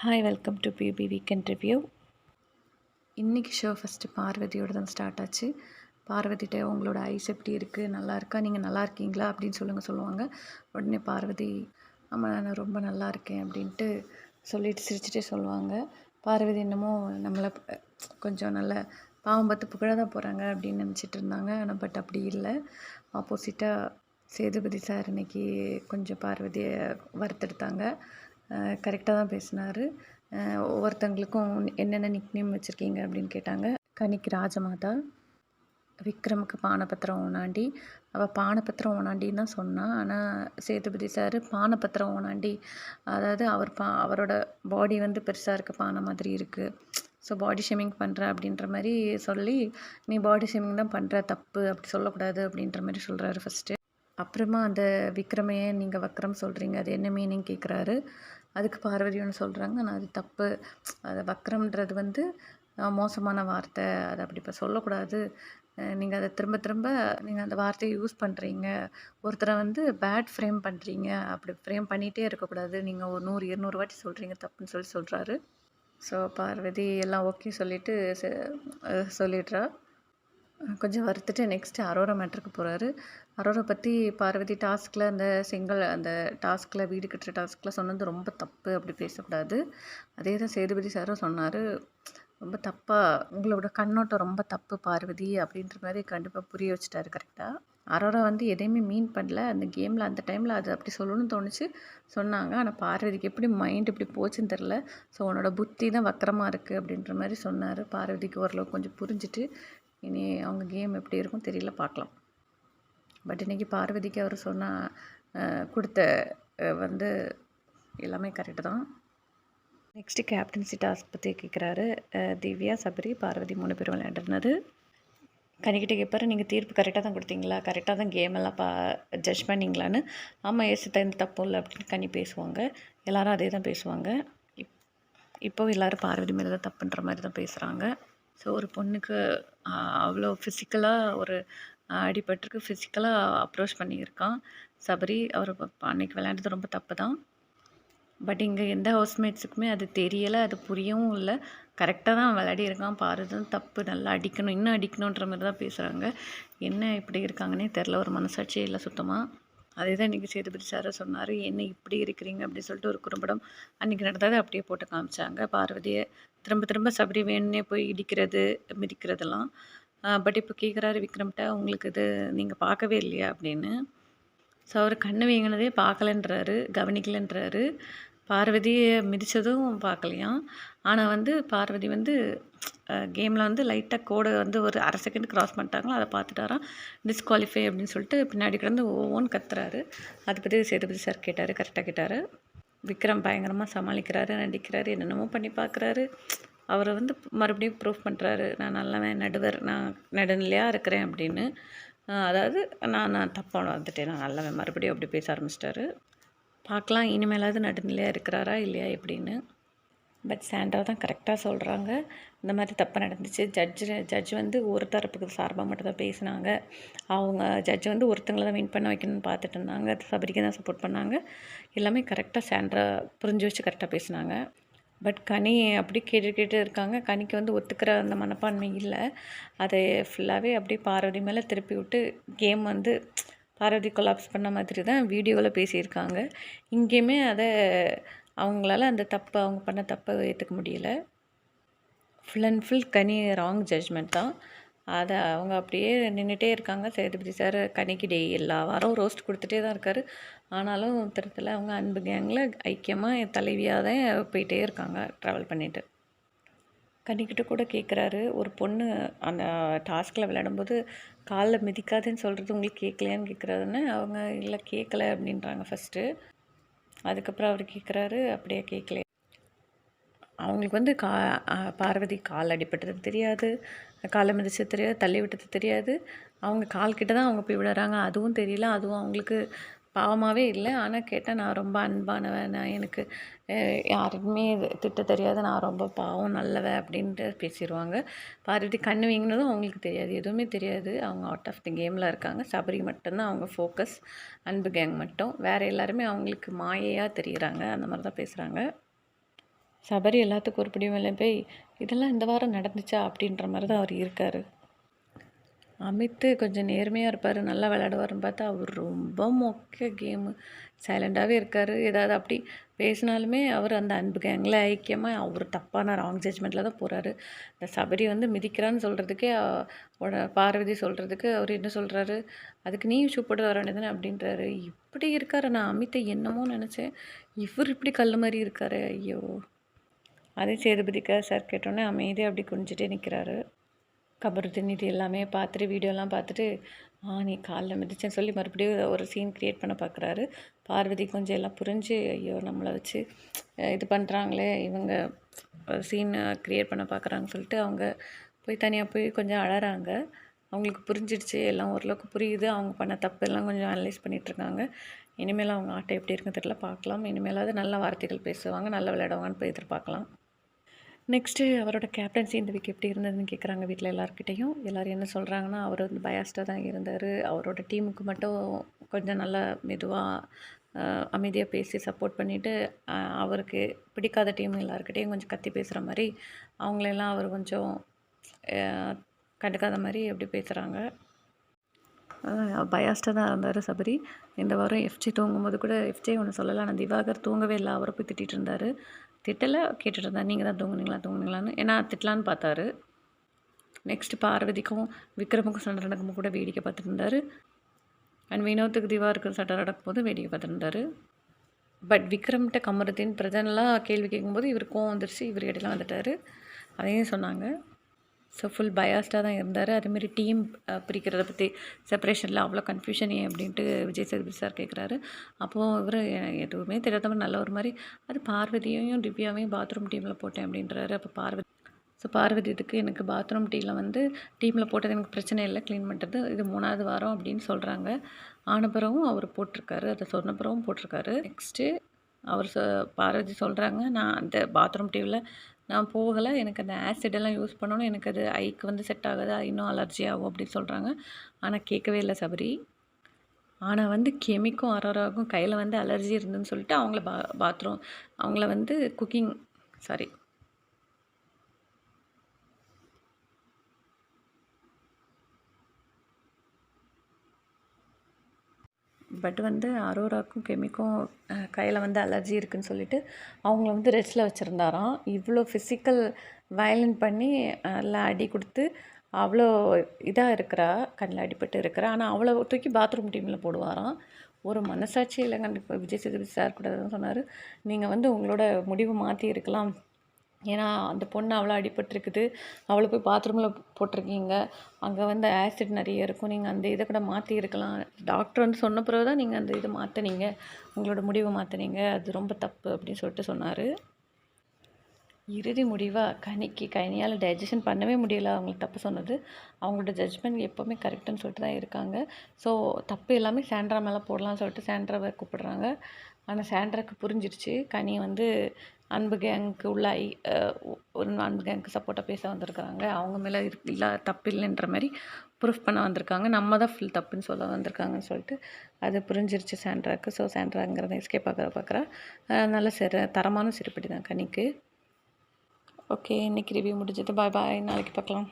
Hi welcome to பியூபி weekend review இன்றைக்கி show first பார்வதியோட தான் ஸ்டார்ட் ஆச்சு. பார்வதிட்ட உங்களோட ஐஸ் எப்படி இருக்குது நல்லா இருக்கா? நீங்கள் நல்லா இருக்கீங்களா? அப்படின்னு சொல்லுங்கள் சொல்லுவாங்க. உடனே பார்வதி ஆமாம் நான் ரொம்ப நல்லா இருக்கேன் அப்படின்ட்டு சொல்லிட்டு சிரிச்சுட்டே சொல்லுவாங்க. பார்வதி என்னமோ நம்மளை கொஞ்சம் நல்ல பாவம் பார்த்து புகழ தான் போகிறாங்க அப்படின்னு நினச்சிட்டு இருந்தாங்க. ஆனால் பட் அப்படி இல்லை. ஆப்போசிட்டாக சேதுபதி சார் இன்னைக்கு கொஞ்சம் பார்வதியை வறுத்தெடுத்தாங்க. கரெக்டாக தான் பேசினார். ஒவ்வொருத்தங்களுக்கும் என்னென்ன நிக்னேம் வச்சுருக்கீங்க அப்படின்னு கேட்டாங்க. கனிக்கு ராஜமாதா விக்ரமுக்கு பானபத்திரம் ஓனாண்டி. அவள் பானபத்திரம் ஓனாண்டின்னு தான் சொன்னான் ஆனால் சேதுபதி சார் பானபத்திரம் ஓனாண்டி. அதாவது அவர் பா அவரோட பாடி வந்து பெருசாக இருக்க பானை மாதிரி இருக்குது ஸோ பாடி ஷேமிங் பண்ணுற அப்படின்ற மாதிரி சொல்லி நீ பாடி ஷேமிங் தான் பண்ணுற தப்பு அப்படி சொல்லக்கூடாது அப்படின்ற மாதிரி சொல்கிறாரு ஃபஸ்ட்டு அப்புறமா அந்த விக்ரமையை நீங்கள் வக்ரம் சொல்கிறீங்க அது என்ன மீனிங் கேட்குறாரு அதுக்கு பார்வதி ஒன்று சொல்கிறாங்க ஆனால் அது தப்பு. அது வக்ரம்ன்றது வந்து மோசமான வார்த்தை. அதை அப்படி இப்போ சொல்லக்கூடாது. நீங்கள் அதை திரும்ப திரும்ப நீங்கள் அந்த வார்த்தையை யூஸ் பண்ணுறீங்க ஒருத்தரை வந்து பேட் ஃப்ரேம் பண்ணுறீங்க அப்படி ஃப்ரேம் பண்ணிகிட்டே இருக்கக்கூடாது. நீங்கள் ஒரு நூறு இருநூறு வாட்டி சொல்கிறீங்க தப்புன்னு சொல்லி சொல்கிறாரு ஸோ பார்வதி எல்லாம் ஓகே சொல்லிவிட்டு சொல்லிடுறா. கொஞ்சம் வறுத்துட்டு நெக்ஸ்ட்டு அரோரா மேட்ருக்கு போகிறாரு அரோரா பற்றி பார்வதி டாஸ்கில் அந்த செங்கல் அந்த டாஸ்கில் வீடு கட்டுற டாஸ்கில் சொன்னது ரொம்ப தப்பு அப்படி பேசக்கூடாது. அதே தான் சேதுபதி சாரும் சொன்னார். ரொம்ப தப்பாக உங்களோட கண்ணோட்டம் ரொம்ப தப்பு பார்வதி அப்படின்ற மாதிரி கண்டிப்பாக புரிய வச்சுட்டாரு கரெக்டாக அரோரா வந்து எதையுமே மீன் பண்ணல. அந்த கேமில் அந்த டைமில் அது அப்படி சொல்லணும்னு தோணுச்சு. சொன்னாங்க. ஆனால் பார்வதிக்கு எப்படி மைண்ட் இப்படி போச்சுன்னு தெரில ஸோ உன்னோட புத்தி தான் வக்கரமாக இருக்குது அப்படின்ற மாதிரி சொன்னார். பார்வதிக்கு ஓரளவு கொஞ்சம் புரிஞ்சுட்டு இனி அவங்க கேம் எப்படி இருக்கும் தெரியல பார்க்கலாம். பட் இன்றைக்கி பார்வதிக்கு அவர் சொன்ன கொடுத்த வந்து எல்லாமே கரெக்டு தான். நெக்ஸ்ட்டு கேப்டன்சி டாஸ்க் பற்றி கேட்குறாரு திவ்யா சபரி பார்வதி மூணு பேரும் விளையாண்டுருந்தது. கனிக்கிட்ட கேட்பாரு நீங்கள் தீர்ப்பு கரெக்டாக தான் கொடுத்தீங்களா? கரெக்டாக தான் கேம் எல்லாம் பா ஜட்ஜ் பண்ணீங்களான்னு? ஆமாம் ஏசு தகுந்த தப்பு இல்லை அப்படின்னு கனி பேசுவாங்க. எல்லாரும் அதே தான் பேசுவாங்க. இப் இப்போ எல்லோரும் பார்வதி மேலே தான் தப்புன்ற மாதிரி தான் பேசுகிறாங்க ஸோ ஒரு பொண்ணுக்கு அவ்வளோ ஃபிசிக்கலாக ஒரு அடிபட்டிருக்கு. ஃபிசிக்கலாக அப்ரோச் பண்ணியிருக்கான். சபரி அவர் அன்னைக்கு விளையாண்டது ரொம்ப தப்பு தான் பட் இங்கே எந்த ஹவுஸ்மேட்ஸுக்குமே அது தெரியலை அது புரியவும் இல்லை. கரெக்டாக தான் விளையாடி இருக்கான் பாருதும் தப்பு. நல்லா அடிக்கணும் இன்னும் அடிக்கணுன்ற மாதிரி தான் பேசுகிறாங்க என்ன இப்படி இருக்காங்கன்னே தெரில ஒரு மனசாட்சியே இல்லை சுத்தமாக அதே தான் இன்றைக்கி சேதுபதி சாரை சொன்னார் என்ன இப்படி இருக்கிறீங்க? அப்படின்னு சொல்லிட்டு ஒரு குறும்படம் அன்றைக்கி நடந்ததை அப்படியே போட்டு காமிச்சாங்க. பார்வதியை திரும்ப திரும்ப சபரி வேணுன்னே போய் இடிக்கிறது மிதிக்கிறதெல்லாம். பட் இப்போ கேட்குறாரு விக்ரம்கிட்ட உங்களுக்கு இது நீங்கள் பார்க்கவே இல்லையா? அப்படின்னு. ஸோ அவர் கண்ணு வீங்கினதே பார்க்கலன்றாரு கவனிக்கலன்றாரு. பார்வதியை மிதித்ததும் பார்க்கலையாம். ஆனால் வந்து பார்வதி வந்து கேமில் வந்து லைட்டாக கோடை வந்து ஒரு அரை செகண்ட் கிராஸ் பண்ணிட்டாங்களோ அதை பார்த்துட்டாராம். டிஸ்குவாலிஃபை அப்படின்னு சொல்லிட்டு பின்னாடி கிடந்து ஒவ்வொன்று கத்துறாரு. அதை பற்றி சேதுபதி சார் கேட்டார் கரெக்டாக கேட்டார். விக்ரம் பயங்கரமாக சமாளிக்கிறாரு நடிக்கிறாரு என்னென்னமோ பண்ணி பார்க்குறாரு. அவரை வந்து மறுபடியும் ப்ரூஃப் பண்ணுறாரு நான் நல்லவன் நடுவர் நான் நடுநிலையாக இருக்கிறேன் அப்படின்னு. அதாவது நான் நான் தப்பாக வந்துட்டேன் நான் நல்லவன். மறுபடியும் அப்படி பேச ஆரம்பிச்சிட்டாரு. பார்க்கலாம் இனிமேலாவது நடுநிலையாக இருக்கிறாரா இல்லையா எப்படின்னு. பட் சாண்டா தான் கரெக்டாக சொல்கிறாங்க இந்த மாதிரி தப்பு நடந்துச்சு. ஜட்ஜு ஜட்ஜ் வந்து ஒரு தரப்புக்கு சார்பாக மட்டும் தான் பேசினாங்க. அவங்க ஜட்ஜ் வந்து ஒருத்தங்களை தான் வின் பண்ண வைக்கணும்னு பார்த்துட்டு இருந்தாங்க. சபரிக்கு தான் சப்போர்ட் பண்ணாங்க. எல்லாமே கரெக்டாக சாண்ட்ரா புரிஞ்சு வச்சு கரெக்டாக பேசினாங்க. பட் கனி அப்படி கேட்டு கேட்டு இருக்காங்க. கனிக்கு வந்து ஒத்துக்கிற அந்த மனப்பான்மை இல்லை. அதை ஃபுல்லாகவே அப்படியே பார்வதி மேலே திருப்பி விட்டு கேம் வந்து பார்வதி கொலாப்ஸ் பண்ண மாதிரி தான் வீடியோவில் பேசியிருக்காங்க. இங்கேயுமே அதை அவங்களால அந்த தப்பை அவங்க பண்ண தப்பை ஏற்றுக்க முடியல. Full and full Kani wrong judgment தான். அதை அவங்க அப்படியே நின்றுட்டே இருக்காங்க. சேதுபதி சார் கனிக்கு டே எல்லா வாரம் ரோஸ்ட் கொடுத்துட்டே தான் இருக்கார். ஆனாலும் திருத்தல அவங்க அன்பு கேங்கில் ஐக்கியமாக தலைவியாக தான் போயிட்டே இருக்காங்க ட்ராவல் பண்ணிட்டு. கண்ணிக்கிட்ட கூட கேட்குறாரு ஒரு பொண்ணு அந்த டாஸ்கில் விளையாடும்போது காலில் மிதிக்காதுன்னு சொல்கிறது உங்களுக்கு கேட்கலையான்னு கேட்குறாருன்னு அவங்க இல்லை கேட்கல அப்படின்றாங்க ஃபஸ்ட்டு அதுக்கப்புறம் அவர் கேட்குறாரு அப்படியே கேட்கல அவங்களுக்கு வந்து கா பார்வதி கால் அடிபட்டது தெரியாது காலை மிதிச்சது தெரியாது தள்ளி விட்டது தெரியாது. அவங்க கால் கிட்ட தான் அவங்க போய் விடுறாங்க அதுவும் தெரியல. அதுவும் அவங்களுக்கு பாவமாகவே இல்லை. ஆனால் கேட்டால் நான் ரொம்ப அன்பானவன். நான் எனக்கு யாருக்குமே இது திட்ட தெரியாது. நான் ரொம்ப பாவம் நல்லவன் அப்படின்ட்டு பேசிடுவாங்க பார்வதி கண்ணு வீங்கினதும் அவங்களுக்கு தெரியாது. எதுவுமே தெரியாது. அவங்க அவுட் ஆஃப் தி கேமில் இருக்காங்க. சபரி மட்டும்தான். அவங்க ஃபோக்கஸ் அன்பு கேங் மட்டும். வேறு எல்லாருமே அவங்களுக்கு மாயையாக தெரியுறாங்க. அந்த மாதிரி தான் பேசுகிறாங்க சபரி எல்லாத்துக்கும் ஒரு பிடிவும் இல்லை. போய் இதெல்லாம் இந்த வாரம் நடந்துச்சா? அப்படின்ற மாதிரி தான் அவர் இருக்கார். அமித்து கொஞ்சம் நேர்மையாக இருப்பார் நல்லா விளையாடுவார்னு பார்த்தா அவர் ரொம்ப மொக்க கேமு சைலண்டாகவே இருக்கார். ஏதாவது அப்படி பேசினாலுமே அவர் அந்த அன்பு கேங்கில் ஐக்கியமாக அவர் தப்பான ராங் ஜட்ஜ்மெண்ட்டில் தான் போகிறாரு இந்த சபரி வந்து மிதிக்கிறான்னு சொல்கிறதுக்கே உட பார்வதி சொல்கிறதுக்கு அவர் என்ன சொல்கிறாரு அதுக்கு நீ ஷூ போட்டு வர வேண்டியதானே அப்படின்றாரு. இப்படி இருக்கார். நான் அமித்தை என்னமோ நினச்சேன். இவர் இப்படி கல் மாதிரி இருக்காரு. ஐயோ. அதே சேதுபதிக்கா சார் கேட்டோன்னே அமைதியாக அப்படி குனிஞ்சிட்டே நிற்கிறாரு கபரு இது எல்லாமே பார்த்துட்டு வீடியோலாம் பார்த்துட்டு ஆ நீ காலைல மிதிச்சேன்னு சொல்லி மறுபடியும் ஒரு சீன் க்ரியேட் பண்ண பார்க்குறாரு. பார்வதி கொஞ்சம் எல்லாம் புரிஞ்சு ஐயோ நம்மளை வச்சு இது பண்ணுறாங்களே இவங்க சீன் க்ரியேட் பண்ண பார்க்குறாங்கன்னு சொல்லிட்டு அவங்க போய் தனியாக போய் கொஞ்சம் அழகிறாங்க அவங்களுக்கு புரிஞ்சிடுச்சு எல்லாம் ஓரளவுக்கு புரியுது. அவங்க பண்ண தப்பு எல்லாம் கொஞ்சம் அனலைஸ் பண்ணிகிட்ருக்காங்க இனிமேல் அவங்க ஆட்டை எப்படி இருக்குன்னு தெரியல பார்க்கலாம். இனிமேலாவது நல்ல வார்த்தைகள் பேசுவாங்க நல்லா விளையாடுவாங்கன்னு போய் எதிர்பார்க்கலாம். நெக்ஸ்ட்டு அவரோட கேப்டன்சி இந்த வீக் எப்படி இருந்ததுன்னு கேட்குறாங்க வீட்டில் எல்லாருக்கிட்டேயும் எல்லோரும் என்ன சொல்கிறாங்கன்னா அவர் வந்து பயாஸ்டாக தான் இருந்தார். அவரோட டீமுக்கு மட்டும் கொஞ்சம் நல்லா மெதுவாக அமைதியாக பேசி சப்போர்ட் பண்ணிவிட்டு அவருக்கு பிடிக்காத டீம் எல்லாருக்கிட்டேயும் கொஞ்சம் கத்தி பேசுகிற மாதிரி அவங்களெல்லாம் அவர் கொஞ்சம் கண்டுக்காத மாதிரி எப்படி பேசுகிறாங்க பயாஸ்டாக தான் இருந்தார் சபரி. இந்த வாரம் எஃப்ஜே தூங்கும்போது கூட எஃப்ஜே ஒன்று சொல்லலை. ஆனால் திவாகர் தூங்கவே இல்லை. அவரை போய் திட்டிகிட்டு இருந்தார். திட்டலை? கேட்டுட்டு இருந்தார். நீங்கள் தான் தூங்குனீங்களா? தூங்குனீங்களான்னு. ஏன்னா திட்டலான்னு பார்த்தாரு. நெக்ஸ்ட்டு பார்வதிக்கும் விக்ரமுக்கும் சண்டை நடக்கும் கூட வேடிக்கை பார்த்துட்டு இருந்தார். அண்ட் வினோத்துக்கு திவாருக்கு சண்டை நடக்கும்போது வேடிக்கை பார்த்துட்டு பட் விக்ரம்கிட்ட கமருதீன் பிரஜன்லாம் கேள்வி கேட்கும்போது இவர் கோவம் வந்துருச்சு. இவர் இடையில வந்துட்டார். அதையும் சொன்னாங்க. ஸோ ஃபுல் பயாஸ்டாக தான் இருந்தார். அதேமாரி டீம் பிரிக்கிறத பற்றி செப்பரேஷனில் அவ்வளோ கன்ஃபியூஷன் ஏன் அப்படின்ட்டு விஜய் சேதுபதி சார் கேட்குறாரு அப்போது இவர் எதுவுமே தெரியாதவர் நல்ல ஒரு மாதிரி அது பார்வதியையும் திவ்யாவையும் பாத்ரூம் டீமில் போட்டேன் அப்படின்றாரு. அப்போ பார்வதி ஸோ பார்வதி இதுக்கு எனக்கு பாத்ரூம் டீமில் வந்து டீமில் போட்டது எனக்கு பிரச்சனை இல்லை க்ளீன் பண்ணுறது இது மூணாவது வாரம் அப்படின்னு சொல்கிறாங்க ஆனப்புறவும் அவர் போட்டிருக்காரு. அதை சொன்னப்புறவும் போட்டிருக்காரு. நெக்ஸ்ட்டு அவர் சொ பார்வதி சொல்கிறாங்க நான் அந்த பாத்ரூம் டிவியில் நான் போகலை. எனக்கு அந்த ஆசிடெல்லாம் யூஸ் பண்ணணும். எனக்கு அது ஐக்கு வந்து செட் ஆகாது? இன்னும் அலர்ஜி ஆகும் அப்படின்னு சொல்கிறாங்க ஆனால் கேட்கவே இல்லை சபரி. ஆனால் வந்து கெமிக்கும் அரோராகும் கையில் வந்து அலர்ஜி இருந்துன்னு சொல்லிட்டு அவங்கள பா பாத்ரூம் அவங்கள வந்து குக்கிங் சாரி பட் வந்து அரோராக்கும் கெமிக்கும் கையில் வந்து அலர்ஜி இருக்குதுன்னு சொல்லிட்டு அவங்கள வந்து ரெஸ்ட்டில் வச்சுருந்தாராம். இவ்வளோ ஃபிசிக்கல் வயலண்ட் பண்ணி நல்லா அடி கொடுத்து அவ்வளோ இதாக இருக்கிறா கண்ணில் அடிபட்டு இருக்கிறா. ஆனால் அவ்வளோ தூக்கி பாத்ரூம் டீமில் போடுவாராம். ஒரு மனசாட்சி இல்லைங்க. விஜய் சேதுபதி சார் கூட சொன்னார். நீங்கள் வந்து உங்களோட முடிவு மாற்றி இருக்கலாம். ஏன்னா அந்த பொண்ணு அவ்வளோ அடிபட்டிருக்குது. அவளை போய் பாத்ரூமில் போட்டிருக்கீங்க. அங்கே வந்து ஆசிட் நிறைய இருக்கும். நீங்கள் அந்த இதை கூட மாற்றி இருக்கலாம். டாக்டர் வந்து சொன்ன பிறகு தான் நீங்கள் அந்த இதை மாற்றினீங்க உங்களோட முடிவை மாற்றினீங்க அது ரொம்ப தப்பு அப்படின்னு சொல்லிட்டு சொன்னார். இறுதி முடிவாக கனிக்கு கனியால் டைஜஷன் பண்ணவே முடியல. அவங்களுக்கு தப்பு சொன்னது. அவங்களோட ஜட்ஜ்மெண்ட் எப்போவுமே கரெக்டுன்னு சொல்லிட்டு தான் இருக்காங்க. ஸோ தப்பு எல்லாமே சாண்ட்ரா மேலே போடலாம்னு சொல்லிட்டு சாண்ட்ராவை கூப்பிடுறாங்க. ஆனால் சாண்ட்ராக்கு புரிஞ்சிருச்சு. கனி வந்து அன்பு கேங்க்கு உள்ள ஐ ஒரு அன்பு கேங்க்கு சப்போர்ட்டாக பேச வந்திருக்கிறாங்க. அவங்க மேலே இல்லை தப்பு இல்லைன்ற மாதிரி ப்ரூஃப் பண்ண வந்திருக்காங்க. நம்ம தான் ஃபுல் தப்புன்னு சொல்ல வந்திருக்காங்கன்னு சொல்லிட்டு அது புரிஞ்சிருச்சு சாண்ட்ராக்கு. ஸோ சாண்ட்ராங்கிறத எஸ்கே பார்க்குற பார்க்குறா நல்ல சிற தரமான சிறுப்படி தான் கனிக்கு ஓகே இன்றைக்கி ரிவ்யூ முடிஞ்சது. பாய் பாய் நாளைக்கு பார்க்கலாம்